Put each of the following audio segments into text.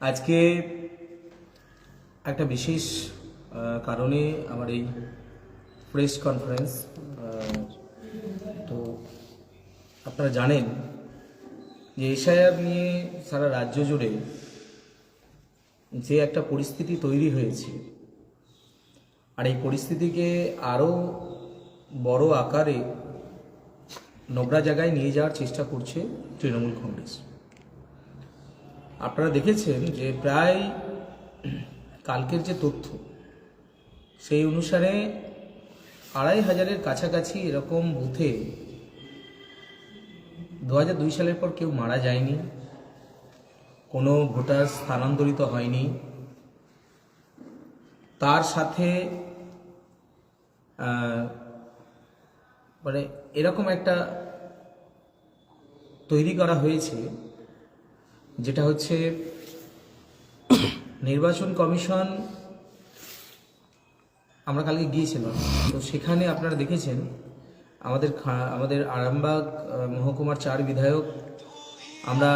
আজকে একটা বিশেষ কারণে আমার এই প্রেস কনফারেন্স তো আপনারা জানেন যে এশায়ার নিয়ে সারা রাজ্য জুড়ে যে একটা পরিস্থিতি তৈরি হয়েছে, আর এই পরিস্থিতিকে আরও বড় আকারে নোংরা জায়গায় নিয়ে যাওয়ার চেষ্টা করছে তৃণমূল কংগ্রেস। আপনারা দেখেছেন যে প্রায় কালকের যে তথ্য, সেই অনুসারে আড়াই হাজারের কাছাকাছি এরকম বুথে দু দুই সালের পর কেউ মারা যায়নি, কোনো ভোটার স্থানান্তরিত হয়নি। তার সাথে মানে এরকম একটা তৈরি করা হয়েছে যেটা হচ্ছে নির্বাচন কমিশন আমরা কালকে গিয়েছিলাম। তো সেখানে আপনারা দেখেছেন, আমাদের আমাদের আরামবাগ মহকুমার চার বিধায়ক, আমরা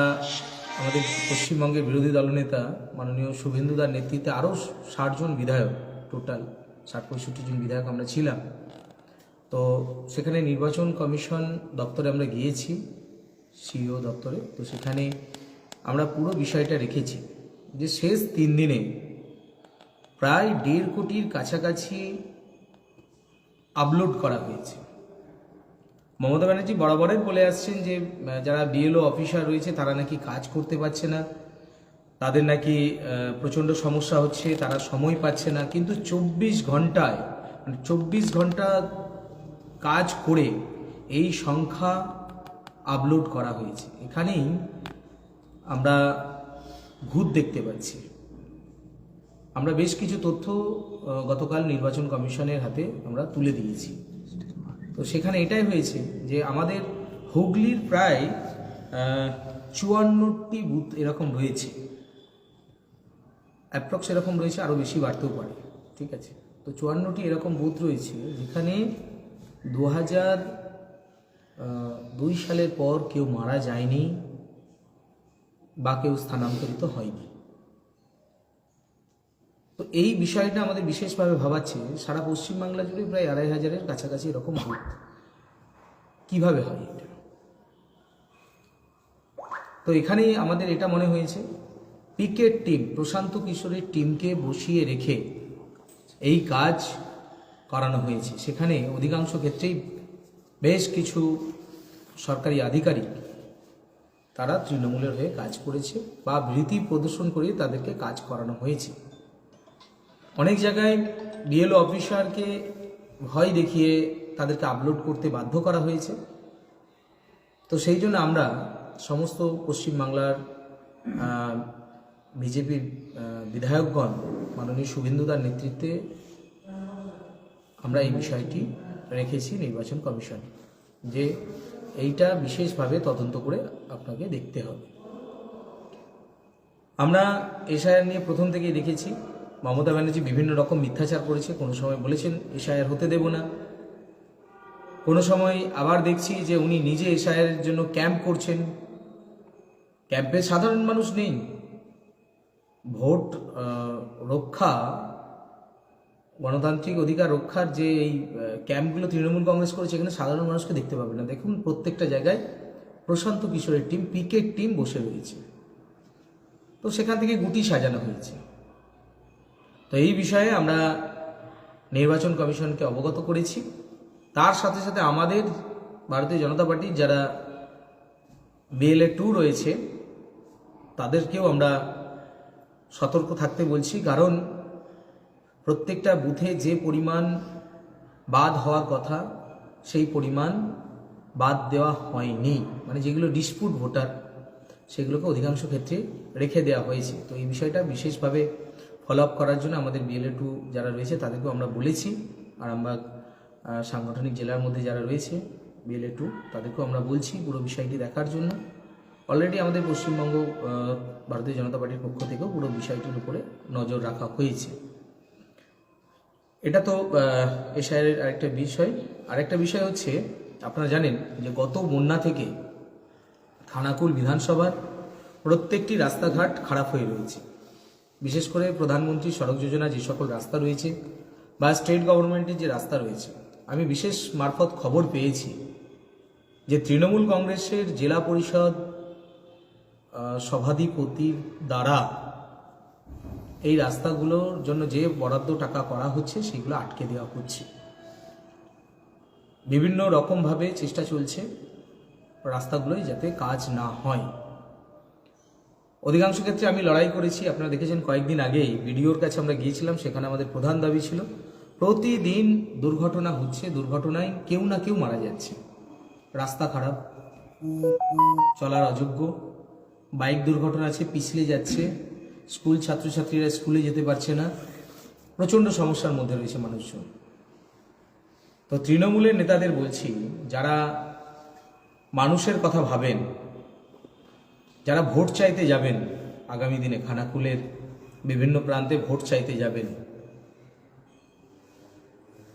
আমাদের পশ্চিমবঙ্গের বিরোধী দলনেতা মাননীয় শুভেন্দু দার নেতৃত্বে আরও ষাটজন বিধায়ক টোটাল, ষাট পঁয়ষট্টি জন বিধায়ক আমরা ছিলাম। তো সেখানে নির্বাচন কমিশন দপ্তরে আমরা গিয়েছি, সিইও দপ্তরে। তো সেখানে আমরা পুরো বিষয়টা রেখেছি যে শেষ তিন দিনে প্রায় দেড় কোটির কাছাকাছি আপলোড করা হয়েছে। মমতা ব্যানার্জি বরাবরই বলে আসছেন যে যারা বিএলও অফিসার রয়েছে, তারা নাকি কাজ করতে পারছে না। তাদের নাকি প্রচণ্ড সমস্যা হচ্ছে, তারা সময় পাচ্ছে না। কিন্তু চব্বিশ ঘন্টায় মানে চব্বিশ ঘণ্টা কাজ করে এই সংখ্যা আপলোড করা হয়েছে। এখানেই আমরা ভূত দেখতে পাচ্ছি। আমরা বেশ কিছু তথ্য গতকাল নির্বাচন কমিশনের হাতে আমরা তুলে দিয়েছি। তো সেখানে এটাই হয়েছে যে আমাদের হুগলির প্রায় চুয়ান্নটি বুথ এরকম রয়েছে। অ্যাপ্রক্স এরকম রয়েছে আরও বেশি বাড়তেও পারে, ঠিক আছে? তো চুয়ান্নটি এরকম বুথ রয়েছে যেখানে দু হাজার দুই সালের পর কেউ মারা যায়নি। বা কেউ স্থানান্তরিত হয়নি। তো এই বিষয়টা আমাদের বিশেষভাবে ভাবাচ্ছে, সারা পশ্চিমবাংলা জুড়ে প্রায় আড়াই হাজারের কাছাকাছি এরকম বুথ কীভাবে হয় এটা? তো এখানেই আমাদের এটা মনে হয়েছে পিকেট টিম, প্রশান্ত কিশোরের টিমকে বসিয়ে রেখে এই কাজ করানো হয়েছে। সেখানে অধিকাংশ ক্ষেত্রেই বেশ কিছু সরকারি আধিকারিক তারা তৃণমূলের হয়ে কাজ করেছে বা ভীতি প্রদর্শন করে তাদেরকে কাজ করানো হয়েছে। অনেক জায়গায় ডিএলও অফিসারকে ভয় দেখিয়ে তাদেরকে আপলোড করতে বাধ্য করা হয়েছে। তো সেই জন্য আমরা সমস্ত পশ্চিমবাংলার বিজেপির বিধায়কগণ, মাননীয় শুভেন্দুদার নেতৃত্বে আমরা এই বিষয়টি রেখেছি নির্বাচন কমিশন, যে এইটা বিশেষভাবে তদন্ত করে আপনাকে দেখতে হবে। আমরা এশায়ার নিয়ে প্রথম থেকেই দেখেছি, মমতা ব্যানার্জি বিভিন্ন রকম মিথ্যাচার করেছে, কোনো সময় বলেছেন এশায়ার হতে দেব না। কোনো সময় আবার দেখছি যে উনি নিজে এশায়ারের জন্য ক্যাম্প করছেন। ক্যাম্পে সাধারণ মানুষ নেই। ভোট রক্ষা, গণতান্ত্রিক অধিকার রক্ষার যে এই ক্যাম্পগুলো তৃণমূল কংগ্রেস করেছে, এখানে সাধারণ মানুষকে দেখতে পাবে না। দেখুন প্রত্যেকটা জায়গায় প্রশান্ত কিশোরের টিম পিকেট টিম বসে রয়েছে। তো সেখান থেকে গুটি সাজানো হয়েছে। তো এই বিষয়ে আমরা নির্বাচন কমিশনকে অবগত করেছি। তার সাথে সাথে আমাদের ভারতীয় জনতা পার্টির যারা বিএলএ টু রয়েছে, তাদেরকেও আমরা সতর্ক থাকতে বলছি। কারণ প্রত্যেকটা বুথে যে পরিমাণ বাদ হওয়ার কথা, সেই পরিমাণ বাদ দেওয়া হয়নি। মানে যেগুলো ডিসপুট ভোটার সেগুলোকে অধিকাংশ ক্ষেত্রে রেখে দেওয়া হয়েছে। তো এই বিষয়টা বিশেষভাবে ফলো আপ করার জন্য আমাদের বিএলএ টু যারা রয়েছে তাদেরকেও আমরা বলেছি, আরামবাগ সাংগঠনিক জেলার মধ্যে যারা রয়েছে বিএলএ টু তাদেরকেও আমরা বলছি পুরো বিষয়টি দেখার জন্য। অলরেডি আমাদের পশ্চিমবঙ্গ ভারতীয় জনতা পার্টির পক্ষ থেকেও পুরো বিষয়টির উপরে নজর রাখা হয়েছে। এটা তো এশায়ারের আরেকটা বিষয়। আরেকটা বিষয় হচ্ছে আপনারা জানেন যে গত বন্যা থেকে থানাকুল বিধানসভার প্রত্যেকটি রাস্তাঘাট খারাপ হয়ে রয়েছে। বিশেষ করে প্রধানমন্ত্রী সড়ক যোজনা যে সকল রাস্তা রয়েছে বা স্টেট গভর্নমেন্টের যে রাস্তা রয়েছে। আমি বিশেষ মারফত খবর পেয়েছি যে তৃণমূল কংগ্রেসের জেলা পরিষদ সভাধিপতির দ্বারা এই রাস্তাগুলোর জন্য যে বরাদ্দ টাকা করা হচ্ছে, সেগুলো আটকে দেওয়া হচ্ছে। বিভিন্ন রকমভাবে চেষ্টা চলছে রাস্তাগুলোই যাতে কাজ না হয়। অধিকাংশ ক্ষেত্রে আমি লড়াই করেছি, আপনারা দেখেছেন কয়েকদিন আগেই ভিডিওর কাছে আমরা গিয়েছিলাম, সেখানে আমাদের প্রধান দাবি ছিল, প্রতিদিন দুর্ঘটনা হচ্ছে, দুর্ঘটনায় কেউ না কেউ মারা যাচ্ছে। রাস্তা খারাপ, চলার অযোগ্য, বাইক দুর্ঘটনা আছে, পিছলে যাচ্ছে, স্কুল ছাত্রছাত্রীরা স্কুলে যেতে পারছে না, প্রচণ্ড সমস্যার মধ্যে রয়েছে মানুষজন। তো তৃণমূলের নেতাদের বলছি, যারা মানুষের কথা ভাবেন, যারা ভোট চাইতে যাবেন, আগামী দিনে খানাকুলের বিভিন্ন প্রান্তে ভোট চাইতে যাবেন।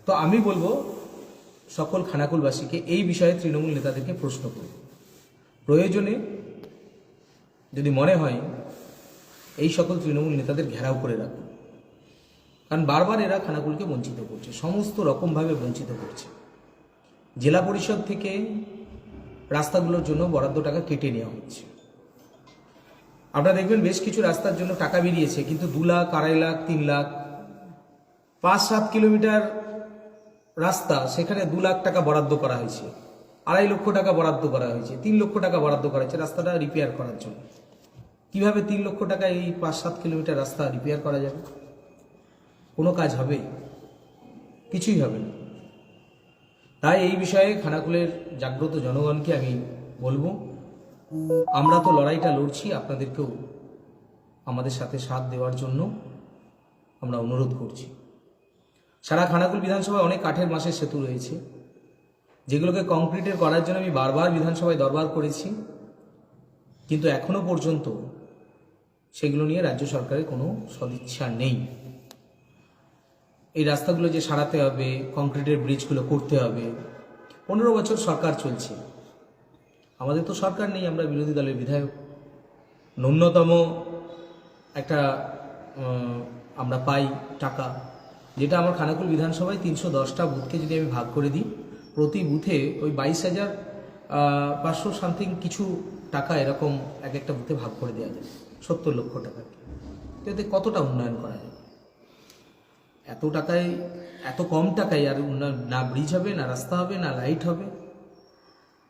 তো আমি বলব, সকল খানাকুলবাসীকে এই বিষয়ে তৃণমূল নেতাদেরকে প্রশ্ন করব প্রয়োজনে যদি মনে হয়, এই সকল তৃণমূল নেতাদের ঘেরাও করে রাখুন। কারণ বারবার এরা খানাকুলকে বঞ্চিত করছে, সমস্ত রকমভাবে বঞ্চিত করছে। জেলা পরিষদ থেকে রাস্তাগুলোর জন্য বরাদ্দ টাকা কেটে নেওয়া হচ্ছে। আপনারা দেখবেন বেশ কিছু রাস্তার জন্য টাকা বেরিয়েছে, কিন্তু দু লাখ, আড়াই লাখ, তিন লাখ, পাঁচ, সাত কিলোমিটার রাস্তা, সেখানে দু লাখ টাকা বরাদ্দ করা হয়েছে, আড়াই লক্ষ টাকা বরাদ্দ করা হয়েছে, তিন লক্ষ টাকা বরাদ্দ করা হয়েছে রাস্তাটা রিপেয়ার করার জন্য। কীভাবে তিন লক্ষ টাকা এই পাঁচ, সাত কিলোমিটার রাস্তা রিপেয়ার করা যাবে? কোনো কাজ হবে? কিছুই হবে না। তাই এই বিষয়ে খানাকুলের জাগ্রত জনগণকে আমি বলব, আমরা তো লড়াইটা লড়ছি আপনাদেরকেও আমাদের সাথে সাথ দেওয়ার জন্য আমরা অনুরোধ করছি। সারা খানাকুল বিধানসভায় অনেক কাঠের মাসের সেতু রয়েছে, যেগুলোকে কংক্রিটের করার জন্য আমি বারবার বিধানসভায় দরবার করেছি, কিন্তু এখনও পর্যন্ত সেগুলো নিয়ে রাজ্য সরকারের কোনো সদিচ্ছা নেই। এই রাস্তাগুলো যে সারাতে হবে, কংক্রিটের ব্রিজগুলো করতে হবে। পনেরো বছর সরকার চলছে। আমাদের তো সরকার নেই, আমরা বিরোধী দলের বিধায়ক। ন্যূনতম একটা আমরা পাই টাকা। যেটা আমার খানাকুল বিধানসভায় তিনশো দশটা বুথকে যদি আমি ভাগ করে দিই, প্রতি বুথে ওই বাইশ হাজার পাঁচশো সামথিং কিছু টাকা এরকম এক একটা বুথে ভাগ করে দেওয়া যায়। সত্তর লক্ষ টাকা। এতে কতটা উন্নয়ন করা যায়? এত টাকায়, এত কম টাকায় আর না ব্রিজ হবে, না রাস্তা হবে, না লাইট হবে।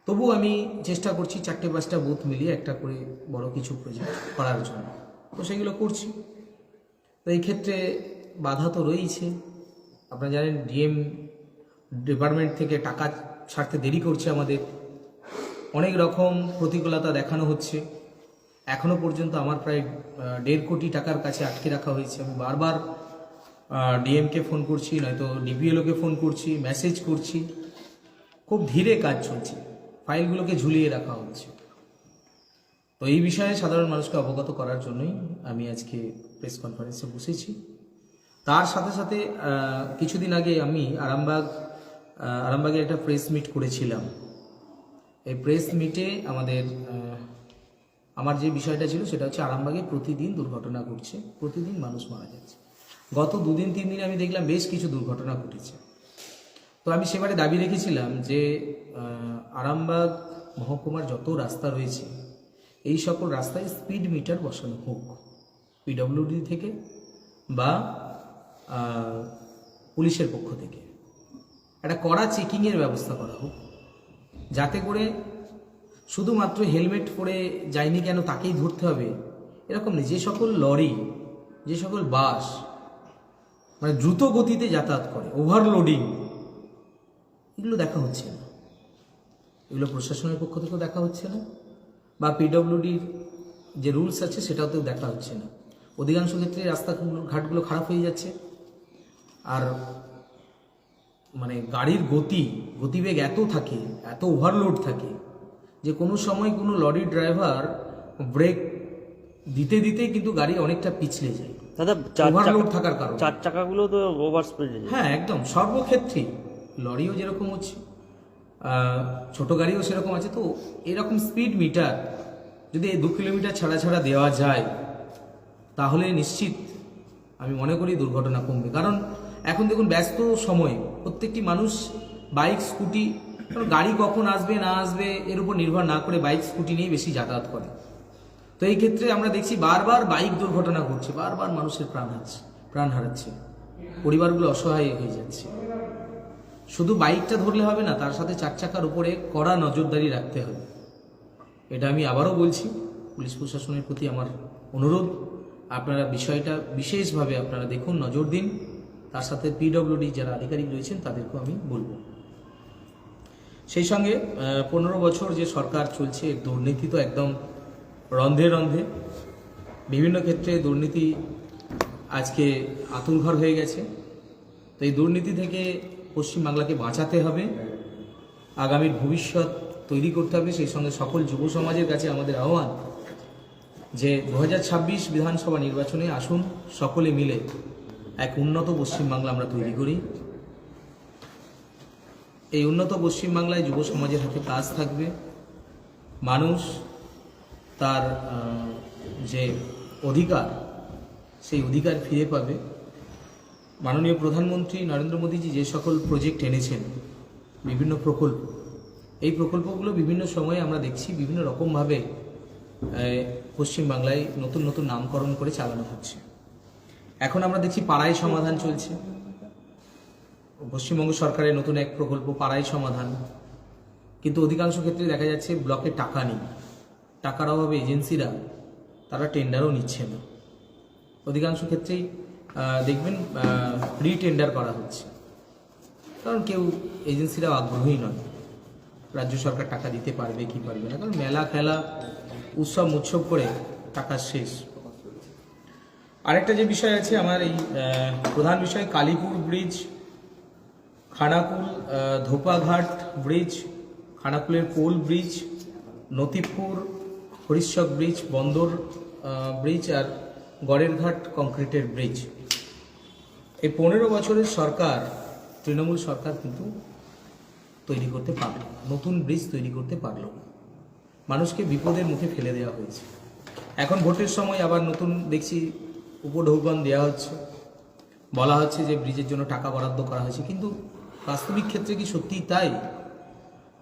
তবু আমি চেষ্টা করছি চারটে পাঁচটা বুথ মিলিয়ে একটা করে বড় কিছু প্রজেক্ট করার জন্য। তো সেগুলো করছি। তো এই ক্ষেত্রে বাধা তো রয়েছে আপনারা জানেন ডিএম ডিপার্টমেন্ট থেকে টাকা ছাড়তে দেরি করছে আমাদের। অনেক রকম প্রতিকূলতা দেখানো হচ্ছে। এখনও পর্যন্ত আমার প্রায় দেড় কোটি টাকার কাছে আটকে রাখা হয়েছে। আমি বারবার ডিএমকে ফোন করছি নয়তো ডিপিএলওকে ফোন করছি মেসেজ করছি। খুব ধীরে কাজ চলছে। ফাইলগুলোকে ঝুলিয়ে রাখা হচ্ছে। তো এই বিষয়ে সাধারণ মানুষকে অবগত করার জন্যই আমি আজকে প্রেস কনফারেন্সে বসেছি। তার সাথে সাথে কিছুদিন আগে আমি আরামবাগ আহ, আরামবাগে একটা প্রেস মিট করেছিলাম। এই প্রেস মিটে আমাদের আমার যে বিষয়টা ছিল সেটা হচ্ছে আরামবাগে প্রতিদিন দুর্ঘটনা ঘটছে। প্রতিদিন মানুষ মারা যাচ্ছে। গত দুদিন, তিন দিন আমি দেখলাম বেশ কিছু দুর্ঘটনা ঘটেছে। তো আমি সেবারে দাবি রেখেছিলাম যে আরামবাগ মহকুমার যত রাস্তা রয়েছে, এই সকল রাস্তায় স্পিড মিটার বসানো হোক পিডব্লিউডি থেকে বা পুলিশের পক্ষ থেকে। একটা কড়া চেকিংয়ের ব্যবস্থা করা হোক, যাতে করে শুধুমাত্র হেলমেট পরে যায়নি কেন তাকেই ধরতে হবে? এরকম নেই যে সকল লরি, যে সকল বাস মানে দ্রুত গতিতে যাতায়াত করে ওভারলোডিং এগুলো দেখা হচ্ছে না। এগুলো প্রশাসনের পক্ষ থেকেও দেখা হচ্ছে না। বা পিডব্লিউডির যে রুলস আছে, সেটাতেও দেখা হচ্ছে না। অধিকাংশ ক্ষেত্রে রাস্তাগুলো, ঘাটগুলো খারাপ হয়ে যাচ্ছে। আর মানে গাড়ির গতি, গতিবেগ এত থাকে, এত ওভারলোড থাকে, যে কোনো সময় কোনো লরির ড্রাইভার ব্রেক দিতে দিতে কিন্তু গাড়ি অনেকটা পিছলে যায়। দাদা চার ওভারলোড থাকার কারণে। চার চাকাগুলো তো ওভার স্পিডে হ্যাঁ একদম সর্বক্ষেত্রেই। লরিও যেরকম হচ্ছে ছোট গাড়িও সেরকম আছে। তো এরকম স্পিড মিটার যদি দু কিলোমিটার ছাড়া ছাড়া দেওয়া যায় তাহলে নিশ্চিত আমি মনে করি দুর্ঘটনা কমবে। কারণ এখন দেখুন ব্যস্ত সময় প্রত্যেকটি মানুষ বাইক স্কুটি গাড়ি কখন আসবে না আসবে এর উপর নির্ভর না করে বাইক স্কুটি নিয়ে বেশি যাতায়াত করে। তো এই ক্ষেত্রে আমরা দেখছি বারবার বাইক দুর্ঘটনা ঘটছে, বারবার মানুষের প্রাণ হারাচ্ছে প্রাণ হারাচ্ছে। পরিবারগুলো অসহায় হয়ে যাচ্ছে। শুধু বাইকটা ধরলে হবে না, তার সাথে চার চাকার উপরে কড়া নজরদারি রাখতে হবে। এটা আমি আবারও বলছি, পুলিশ প্রশাসনের প্রতি আমার অনুরোধ। আপনারা বিষয়টা বিশেষভাবে আপনারা দেখুন, নজর দিন। তার সাথে পিডব্লিউডি যারা আধিকারিক রয়েছেন, তাদেরকেও আমি বলব। সেই সঙ্গে পনেরো বছর যে সরকার চলছে দুর্নীতি তো একদম রন্ধে রন্ধে বিভিন্ন ক্ষেত্রে দুর্নীতি আজকে আতুরঘর হয়ে গেছে। তো এই দুর্নীতি থেকে পশ্চিমবাংলাকে বাঁচাতে হবে। আগামীর ভবিষ্যৎ তৈরি করতে হবে। সেই সঙ্গে সকল যুব সমাজের কাছে আমাদের আহ্বান যে দু হাজার ছাব্বিশ বিধানসভা নির্বাচনে আসুন, সকলে মিলে এক উন্নত পশ্চিমবাংলা আমরা তৈরি করি। এই উন্নত পশ্চিমবাংলায় যুব সমাজের হাতে কাজ থাকবে। মানুষ তার যে অধিকার, সেই অধিকার ফিরে পাবে। মাননীয় প্রধানমন্ত্রী নরেন্দ্র মোদীজি যে সকল প্রজেক্ট এনেছেন, বিভিন্ন প্রকল্প, এই প্রকল্পগুলো বিভিন্ন সময়ে আমরা দেখছি বিভিন্ন রকমভাবে পশ্চিমবাংলায় নতুন নতুন নামকরণ করে চালানো হচ্ছে। এখন আমরা দেখছি পাড়ায় সমাধান চলছে। পশ্চিমবঙ্গ সরকারের নতুন এক প্রকল্প, পাড়ায় সমাধান। কিন্তু অধিকাংশ ক্ষেত্রে দেখা যাচ্ছে ব্লকে টাকা নেই। টাকার অভাবে এজেন্সিরা তারা টেন্ডারও নিচ্ছে না। অধিকাংশ ক্ষেত্রেই দেখবেন প্রি টেন্ডার করা হচ্ছে। কারণ কেউ এজেন্সিরা আগ্রহী নয়। রাজ্য সরকার টাকা দিতে পারবে কি পারবে না। কারণ মেলা খেলা, উৎসব উৎসব করে টাকা শেষ। আরেকটা যে বিষয় আছে, আমার এই প্রধান বিষয় কালীপুর ব্রিজ, খানাকুল ধোপাঘাট ব্রিজ, খানাকুলের pole bridge Natipur Harishwak bridge, Bandar bridge আর গড়েরঘাট কংক্রিটের ব্রিজ। এই পনেরো বছরের সরকার, তৃণমূল সরকার কিন্তু তৈরি করতে পারল। নতুন ব্রিজ তৈরি করতে পারল না। মানুষকে বিপদের মুখে ফেলে দেওয়া হয়েছে। এখন ভোটের সময় আবার নতুন দেখছি উপঢৌকন দেওয়া হচ্ছে। বলা হচ্ছে যে ব্রিজের জন্য টাকা বরাদ্দ করা হয়েছে, কিন্তু বাস্তবিক ক্ষেত্রে কি সত্যিই তাই?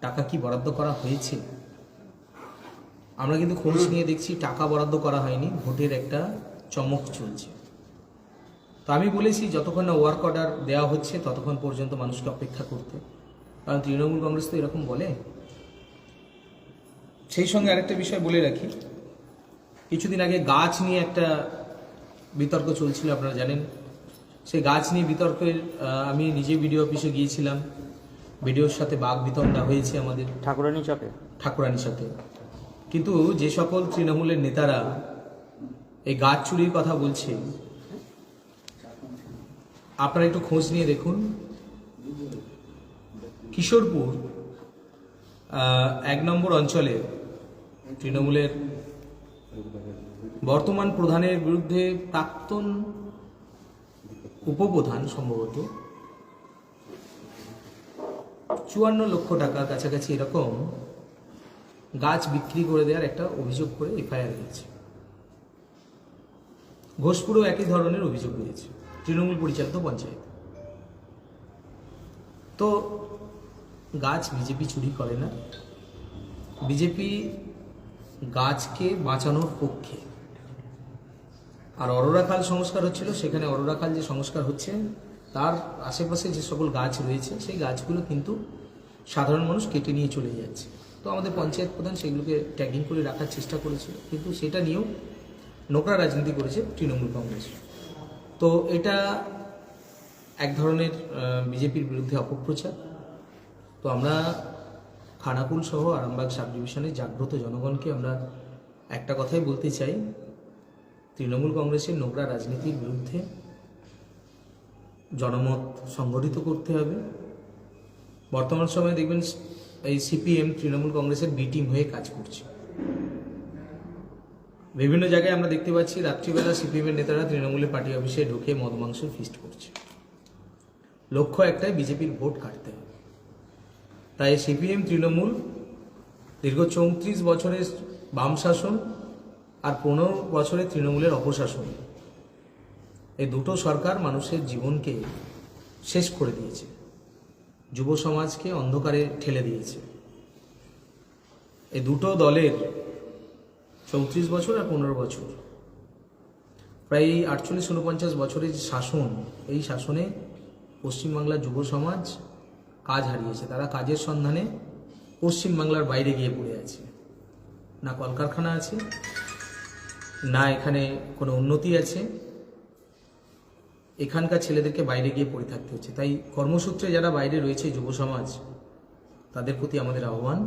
টাকা কি বরাদ্দ করা হয়েছে? আমরা কিন্তু খোঁজ নিয়ে দেখছি টাকা বরাদ্দ করা হয়নি ভোটের একটা চমক চলছে। তো আমি বলেছি যতক্ষণ না ওয়ার্ক অর্ডার দেওয়া হচ্ছে ততক্ষণ পর্যন্ত মানুষকে অপেক্ষা করতে। কারণ তৃণমূল কংগ্রেস তো এরকম বলে। সেই সঙ্গে আরেকটা বিষয় বলে রাখি। কিছুদিন আগে গাছ নিয়ে একটা বিতর্ক চলছিল আপনারা জানেন। সেই গাছ নিয়ে বিতর্কের আমি নিজে ভিডিও অফিসে গিয়েছিলাম। ভিডিওর সাথে বাঘ বিতণ্ডা হয়েছে আমাদের। ঠাকুরানী সাথে ঠাকুরানির সাথে কিন্তু যে সকল তৃণমূলের নেতারা এই গাছ চুরির কথা বলছে, আপনারা একটু খোঁজ নিয়ে দেখুন। কিশোরপুর এক নম্বর অঞ্চলে তৃণমূলের বর্তমান প্রধানের বিরুদ্ধে প্রাক্তন উপপ্রধান সম্ভবত চুয়ান্ন লক্ষ টাকা কাছাকাছি এরকম গাছ বিক্রি করে দেওয়ার একটা অভিযোগ করে এফআইআর হয়েছে। ঘোষপুরেও একই ধরনের অভিযোগ রয়েছে, তৃণমূল পরিচালিত পঞ্চায়েত। তো গাছ বিজেপি চুরি করে না। বিজেপি গাছকে বাঁচানোর পক্ষে। আর অরোরাখাল সংস্কার হচ্ছিল, সেখানে অরোরাখাল যে সংস্কার হচ্ছে, তার আশেপাশে যে সকল গাছ রয়েছে, সেই গাছগুলো কিন্তু সাধারণ মানুষ কেটে নিয়ে চলে যাচ্ছে। তো আমাদের পঞ্চায়েত প্রধান সেগুলোকে ট্যাগিং করে রাখার চেষ্টা করেছিল। কিন্তু সেটা নিয়েও নোকরা রাজনীতি করেছে তৃণমূল কংগ্রেস। তো এটা এক ধরনের বিজেপির বিরুদ্ধে অপপ্রচার। তো আমরা খানাকুল সহ আরামবাগ সাব ডিভিশনের জাগ্রত জনগণকে আমরা একটা কথাই বলতে চাই। তৃণমূল কংগ্রেসের নোংরা রাজনীতির বিরুদ্ধে জনমত সংগঠিত করতে হবে। বর্তমান সময়ে দেখবেন এই সিপিএম তৃণমূল কংগ্রেসের বি টিম হয়ে কাজ করছে। বিভিন্ন জায়গায় আমরা দেখতে পাচ্ছি, রাত্রিবেলা সিপিএমের নেতারা তৃণমূলের পার্টি অফিসে ঢুকে মদ মাংস ফিস্ট করছে। লক্ষ্য একটাই, বিজেপির ভোট কাটতে হবে। তাই সিপিএম, তৃণমূল দীর্ঘ চৌত্রিশ বছরের বাম শাসন আর পনেরো বছরে তৃণমূলের অপশাসন। এই দুটো সরকার মানুষের জীবনকে শেষ করে দিয়েছে। যুব সমাজকে অন্ধকারে ঠেলে দিয়েছে। এই দুটো দলের চৌত্রিশ বছর আর পনেরো বছর। প্রায় এই আটচল্লিশ উনপঞ্চাশ বছরের যে শাসন, এই শাসনে পশ্চিমবাংলার যুব সমাজ কাজ হারিয়েছে। তারা কাজের সন্ধানে পশ্চিমবাংলার বাইরে গিয়ে পড়ে আছে। না কলকারখানা আছে, না এখানে কোনো উন্নতি আছে এখানকার ছেলেদেরকে বাইরে গিয়ে পড়ে থাকতে হচ্ছে। তাই কর্মসূত্রে যারা বাইরে রয়েছে যুব সমাজ, তাদের প্রতি আমাদের আহ্বান,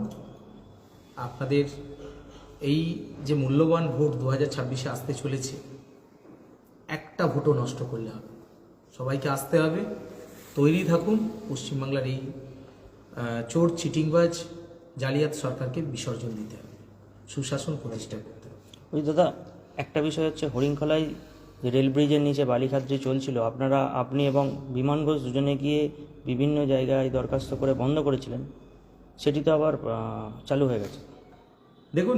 আপনাদের এই যে মূল্যবান ভোট দু হাজার ছাব্বিশে আসতে চলেছে, একটা ভোটও নষ্ট করলে হবে সবাইকে আসতে হবে, তৈরি থাকুন, পশ্চিমবাংলার এই চোর, চিটিংবাজ, জালিয়াত সরকারকে বিসর্জন দিতে হবে। সুশাসন প্রতিষ্ঠা করতে হবে। ওই দাদা, একটা বিষয় হচ্ছে হরিণখলায় যে রেল ব্রিজের নিচে বালিখাত যে চলছিল, আপনারা, আপনি এবং বিমান ঘোষ দুজনে গিয়ে বিভিন্ন জায়গায় দরখাস্ত করে বন্ধ করেছিলেন, সেটি তো আবার চালু হয়ে গেছে। দেখুন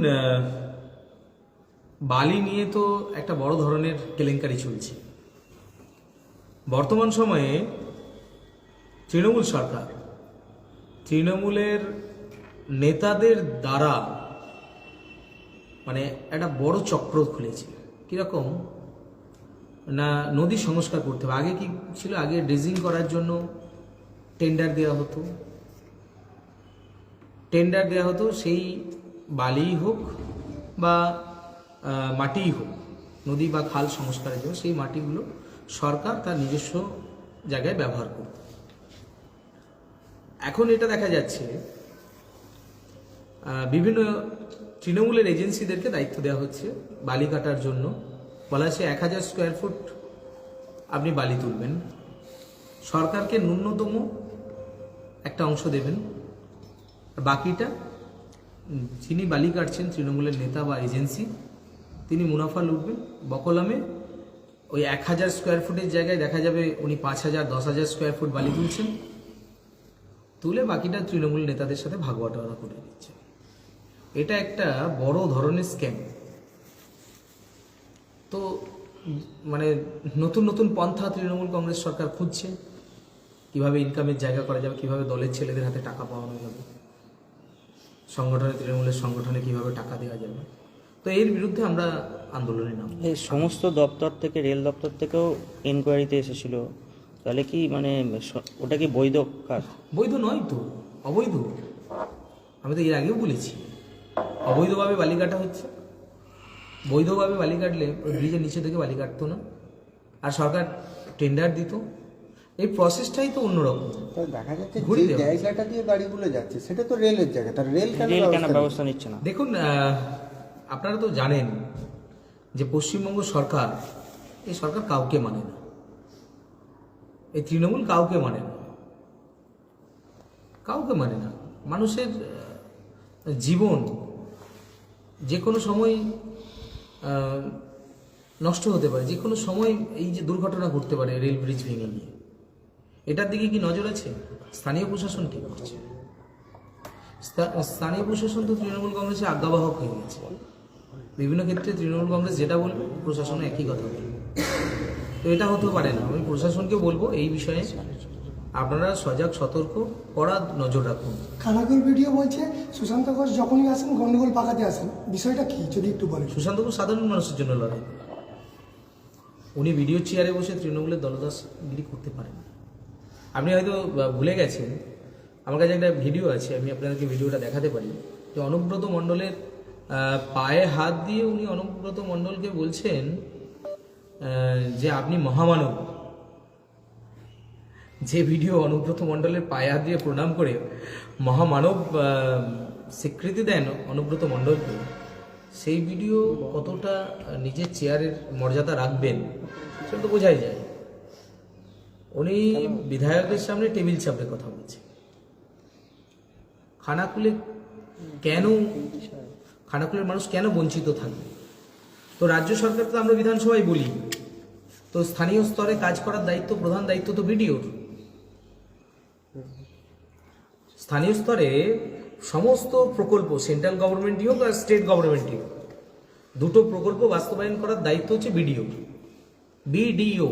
বালি নিয়ে তো একটা বড় ধরনের কেলেঙ্কারি চলছে। বর্তমান সময়ে তৃণমূল সরকার, তৃণমূলের নেতাদের দ্বারা মানে একটা বড় চক্র খুলেছে। কীরকম? না নদী সংস্কার করতে হবে? আগে কি ছিল? আগে ড্রেজিং করার জন্য টেন্ডার দেওয়া হতো। টেন্ডার দেওয়া হতো, সেই বালিই হোক বা মাটিই হোক, নদী বা খাল সংস্কারের জন্য সেই মাটিগুলো সরকার তার নিজস্ব জায়গায় ব্যবহার করত। এখন এটা দেখা যাচ্ছে বিভিন্ন তৃণমূলের এজেন্সিদেরকে দায়িত্ব দেওয়া হচ্ছে বালি কাটার জন্য। বলা হচ্ছে এক হাজার স্কোয়ার ফুট আপনি বালি তুলবেন। সরকারকে ন্যূনতম একটা অংশ দেবেন। বাকিটা যিনি বালি কাটছেন তৃণমূলের নেতা বা এজেন্সি, তিনি মুনাফা লুটবেন। বকলামে ওই এক হাজার স্কোয়ার ফুটের জায়গায় দেখা যাবে উনি পাঁচ হাজার, দশ হাজার স্কোয়ার ফুট বালি তুলছেন। তুলে বাকিটা তৃণমূল নেতাদের সাথে ভাগবাটোয়ারা করে দিচ্ছে এটা একটা বড় ধরনের স্ক্যাম তো মানে নতুন নতুন পন্থা তৃণমূল কংগ্রেস সরকার খুঁজছে। কীভাবে ইনকামের জায়গা করা যাবে কীভাবে দলের ছেলেদের হাতে টাকা পাওয়ানো যাবে সংগঠনে তৃণমূলের সংগঠনে কীভাবে টাকা দেওয়া যাবে। তো এর বিরুদ্ধে আমরা আন্দোলনে নাম এই সমস্ত দপ্তর থেকে রেল দপ্তর থেকেও এনকোয়ারিতে এসেছিল। তাহলে কি মানে ওটা কি বৈধ কাজ? বৈধ নয় তো অবৈধ। আমি তো এর আগেও বলেছি অবৈধভাবে বালি কাটা হচ্ছে। বৈধভাবে বালি কাটলে ওই ব্রিজের নিচে থেকে বালি কাটতো না। আর সরকার টেন্ডার দিত। এই প্রসেসটাই তো অন্যরকম। দেখা যাচ্ছে। জায়গাটা দিয়ে গাড়িগুলো যাচ্ছে সেটা তো রেলের জায়গা তার রেল কেন রেল কেন ব্যবস্থা নিচ্ছে? না? দেখুন আপনারা তো জানেন যে পশ্চিমবঙ্গ সরকার এই সরকার কাউকে মানে না। এই তৃণমূল কাউকে মানে না। কাউকে মানে না। মানুষের জীবন যে কোনো সময় নষ্ট হতে পারে। যে কোনো সময় এই যে দুর্ঘটনা ঘটতে পারে রেল ব্রিজ ভেঙে গিয়ে। এটার দিকে কি নজর আছে? স্থানীয় প্রশাসন কি করছে? স্থানীয় প্রশাসন তো তৃণমূল কংগ্রেসের আজ্ঞাবাহক হয়ে গেছে। বিভিন্ন ক্ষেত্রে তৃণমূল কংগ্রেস যেটা বলবে প্রশাসন একই কথা বলবে। তো এটা হতে পারে না। আমি প্রশাসনকে বলব এই বিষয়ে আপনারা সজাগ সতর্ক কড়া নজর রাখুন। খানাকুল ভিডিও বলছে সুশান্ত ঘোষ যখনই আসেন গন্ডগোল পাকাতে আসেন। বিষয়টা কি যদি একটু বলেন? সুশান্ত ঘোষ সাধারণ মানুষের জন্য লড়াই। উনি ভিডিও চেয়ারে বসে তৃণমূলের দলদাসগিরি করতে পারেন। আপনি হয়তো ভুলে গেছেন আমার কাছে একটা ভিডিও আছে আমি আপনাদেরকে ভিডিওটা দেখাতে পারি। যে অনুব্রত মণ্ডলের পায়ে হাত দিয়ে উনি অনুব্রত মণ্ডলকে বলছেন যে আপনি মহামানব। যে ভিডিও অনুব্রত মণ্ডলের পায়ে দিয়ে প্রণাম করে মহামানব স্বীকৃতি দেন অনুব্রত মণ্ডলকে। সেই ভিডিও কতটা নিজের চেয়ারের মর্যাদা রাখবেন, সেটা তো বোঝাই যায়। উনি বিধায়কের সামনে টেবিল চাপড়ে কথা বলছে খানাকুলে কেন, খানাকুলের মানুষ কেন বঞ্চিত থাকবে? তো রাজ্য সরকার তো আমরা বিধানসভায় বলি। তো স্থানীয় স্তরে কাজ করার দায়িত্ব, প্রধান দায়িত্ব তো বিডিওর স্থানীয় স্তরে সমস্ত প্রকল্প সেন্ট্রাল গভর্নমেন্টই হোক আর স্টেট গভর্নমেন্টই হোক, দুটো প্রকল্প বাস্তবায়ন করার দায়িত্ব হচ্ছে BDO BDO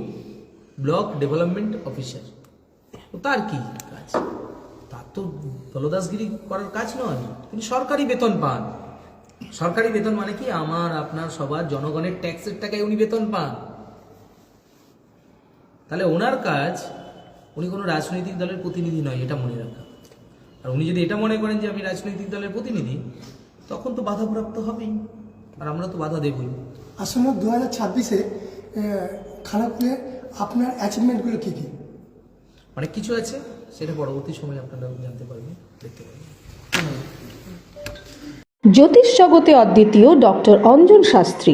block development officer তার কি কাজ? তার তো দলদাসগিরি করার কাজ নয়, তিনি সরকারি বেতন পান। সরকারি বেতন মানে কি? আমার, আপনার, সবার, জনগণের ট্যাক্সের টাকায় উনি বেতন পান। তাহলে ওনার কাজ, উনি কোনো রাজনৈতিক দলের প্রতিনিধি নয়, এটা মনে রাখা। আর উনি যদি এটা মনে করেন যে আমি রাজনৈতিক দলের প্রতিনিধি তখন তো বাধাপ্রাপ্ত হবেই। আর আমরা তো বাধা দেবই। আসন্ন দু হাজার ছাব্বিশে খানাকুলে আপনার অ্যাচিভমেন্টগুলো কী কী? অনেক কিছু আছে সেটা পরবর্তী সময় আপনারা জানতে পারবেন দেখতে পারবেন। জ্যোতিষ জগতে অদ্বিতীয় ডক্টর অঞ্জন শাস্ত্রী।